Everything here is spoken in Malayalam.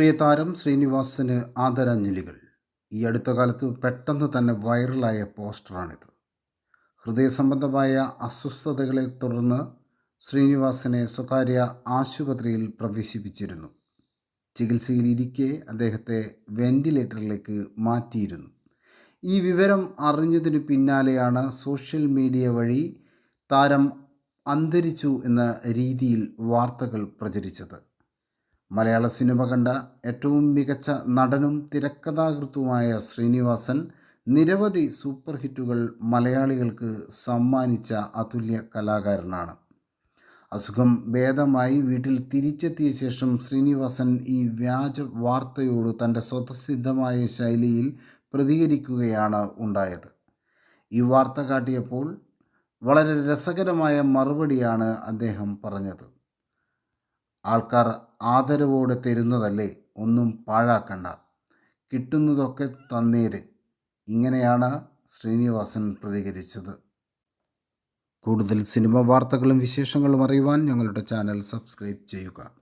പ്രിയ താരം ശ്രീനിവാസന് ആദരാഞ്ജലികൾ. ഈ അടുത്ത കാലത്ത് പെട്ടെന്ന് തന്നെ വൈറലായ പോസ്റ്ററാണിത്. ഹൃദയ സംബന്ധമായ അസ്വസ്ഥതകളെ തുടർന്ന് ശ്രീനിവാസനെ സ്വകാര്യ ആശുപത്രിയിൽ പ്രവേശിപ്പിച്ചിരുന്നു. ചികിത്സയിലിരിക്കെ അദ്ദേഹത്തെ വെന്റിലേറ്ററിലേക്ക് മാറ്റിയിരുന്നു. ഈ വിവരം അറിഞ്ഞതിനു പിന്നാലെയാണ് സോഷ്യൽ മീഡിയ വഴി താരം അന്തരിച്ചു എന്ന രീതിയിൽ വാർത്തകൾ പ്രചരിച്ചത്. മലയാള സിനിമ കണ്ട ഏറ്റവും മികച്ച നടനും തിരക്കഥാകൃത്തുമായ ശ്രീനിവാസൻ നിരവധി സൂപ്പർ ഹിറ്റുകൾ മലയാളികൾക്ക് സമ്മാനിച്ച അതുല്യ കലാകാരനാണ്. അസുഖം ഭേദമായി വീട്ടിൽ തിരിച്ചെത്തിയ ശേഷം ശ്രീനിവാസൻ ഈ വ്യാജ വാർത്തയോട് തന്റെ സ്വതസിദ്ധമായ ശൈലിയിൽ പ്രതികരിക്കുകയാണ് ഉണ്ടായത്. ഈ വാർത്ത കാട്ടിയപ്പോൾ വളരെ രസകരമായ മറുപടിയാണ് അദ്ദേഹം പറഞ്ഞത്. ആൾക്കാർ ആദരവോടെ തരുന്നതല്ലേ ഒന്നും പാഴാക്കണ്ട. കിട്ടുന്നതൊക്കെ തന്നേര്. ഇങ്ങനെയാണ് ശ്രീനിവാസൻ പ്രതികരിച്ചത്. കൂടുതൽ സിനിമ വാർത്തകളും വിശേഷങ്ങളും അറിയുവാൻ ഞങ്ങളുടെ ചാനൽ സബ്സ്ക്രൈബ് ചെയ്യുക.